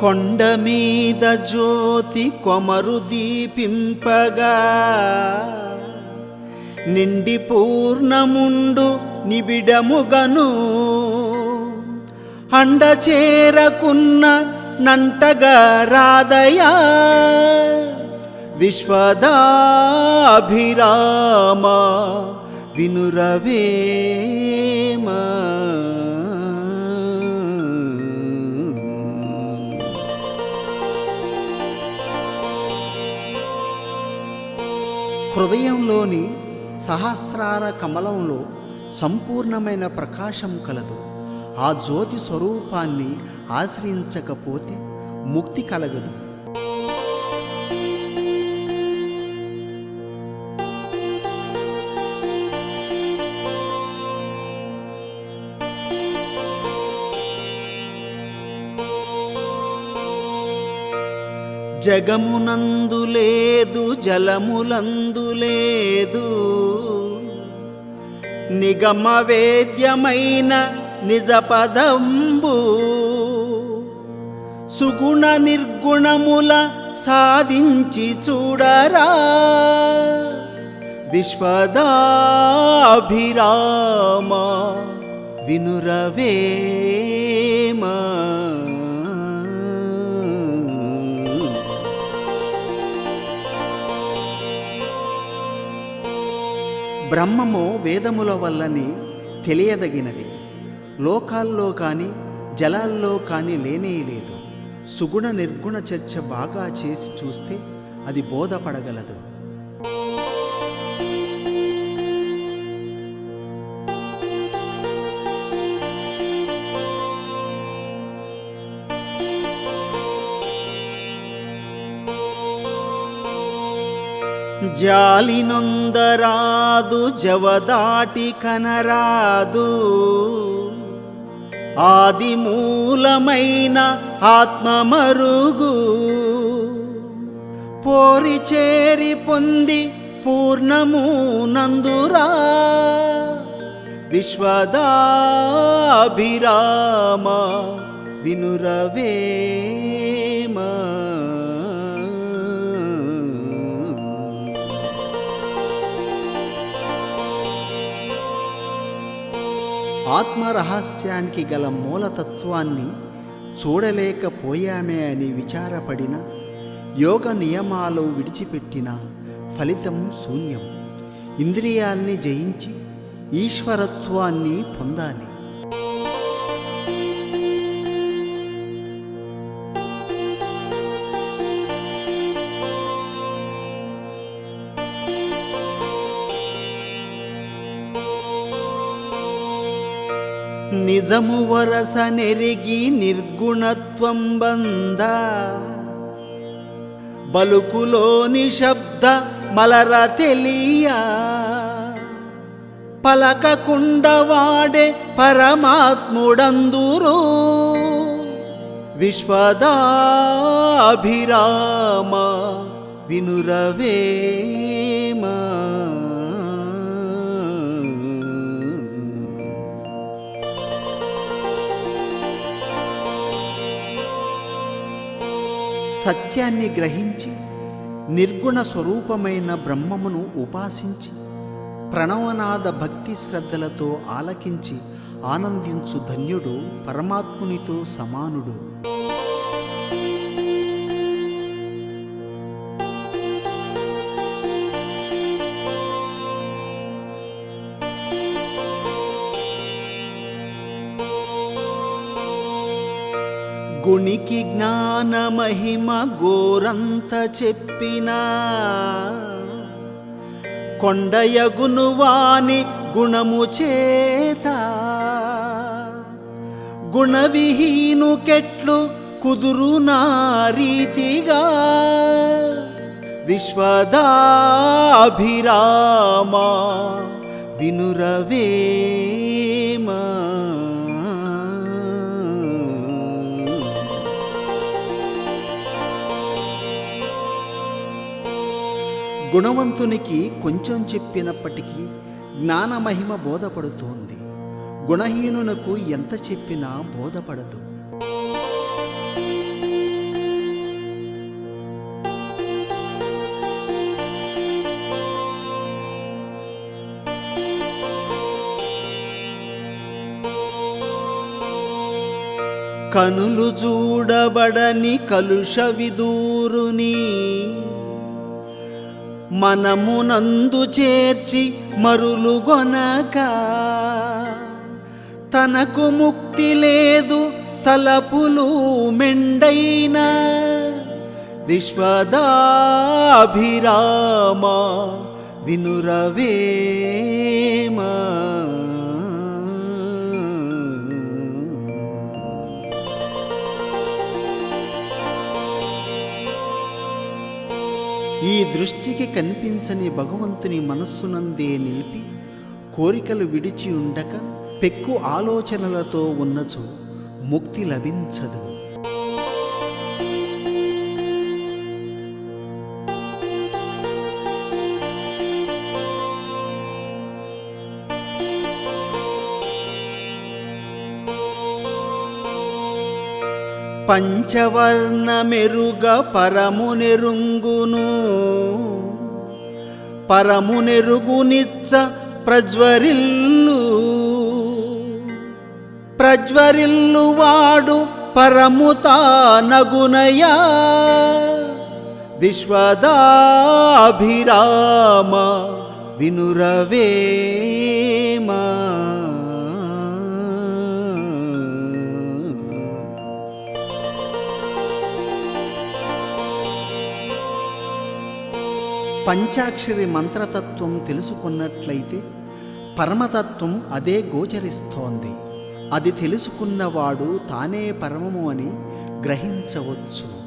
కొండ మీద జ్యోతి కొమరు దీపింపగా. నిండి పూర్ణముండు నిబిడముగను. అండ చేరకున్న నంటగా రాధయా విశ్వదాభిరామ వినురవేమా. హృదయంలోని సహస్రార కమలంలో సంపూర్ణమైన ప్రకాశం కలదు. ఆ జ్యోతి స్వరూపాన్ని ఆశ్రయించకపోతే ముక్తి కలగదు. జగమునందు లేదు జలములందు లేదు. నిగమవేద్యమైన నిజ పదంబు సుగుణ నిర్గుణముల సాధించి చూడరా. విశ్వదాభిరామ వినురవేమా. బ్రహ్మము వేదముల వల్లని తెలియదగినది. లోకాల్లో కానీ జలాల్లో కానీ లేనే లేదు. సుగుణ నిర్గుణ చర్చ బాగా చేసి చూస్తే అది బోధపడగలదు. జాలి నొందరాదు జవదాటి కనరాదు. ఆది మూలమైన ఆత్మమరుగు పోరి చేరి పొంది పూర్ణము నందురా. విశ్వదాభిరామ వినురవేమా. ఆత్మరహస్యానికి గల మూలతత్వాన్ని చూడలేకపోయామే అని విచారపడిన యోగ నియమాలు విడిచిపెట్టిన ఫలితం శూన్యం. ఇంద్రియాల్ని జయించి ఈశ్వరత్వాన్ని పొందాలి. నిజము వరస నెరిగి నిర్గుణత్వం బంద. బలుకులోని శబ్ద మలర తెలియా. పలకకుండవాడే పరమాత్ముడందురు. విశ్వదాభిరామ వినురవేమా. సత్యాన్ని గ్రహించి నిర్గుణ స్వరూపమైన బ్రహ్మమును ఉపాసించి ప్రణవనాద భక్తి శ్రద్ధలతో ఆలకించి ఆనందించు ధన్యుడు పరమాత్మునితో సమానుడు. గుణికి జ్ఞాన మహిమ గోరంత చెప్పినా. కొండయగును వాని గుణము చేత. గుణవిహీను కెట్లు కుదురు నా రీతిగా. విశ్వదాభిరామా వినురవే. గుణవంతునికి కొంచెం చెప్పినప్పటికీ జ్ఞానమహిమ బోధపడుతోంది. గుణహీనునకు ఎంత చెప్పినా బోధపడదు. కనులు చూడబడని కలుష విదూరుని మనమునందు చేర్చి మరులుగొనక తనకు ముక్తి లేదు తలపులు మెండైన విశ్వదాభిరామ వినురవే దృష్టికి కనిపించని భగవంతుని మనస్సునందే నిలిపి కోరికలు విడిచి ఉండక పెక్కు ఆలోచనలతో ఉన్నచో ముక్తి లభించదు. పంచవర్ణ మెరుగ పరమునెరుంగును. పరమునెరుగునిచ్చ ప్రజ్వరిల్లు. ప్రజ్వరిల్లు వాడు పరముతా విశ్వదాభిరామ వినురవేమా. పంచాక్షరి మంత్రతత్వం తెలుసుకున్నట్లయితే పరమతత్వం అదే గోచరిస్తోంది. అది తెలుసుకున్నవాడు తానే పరమము అని గ్రహించవచ్చు.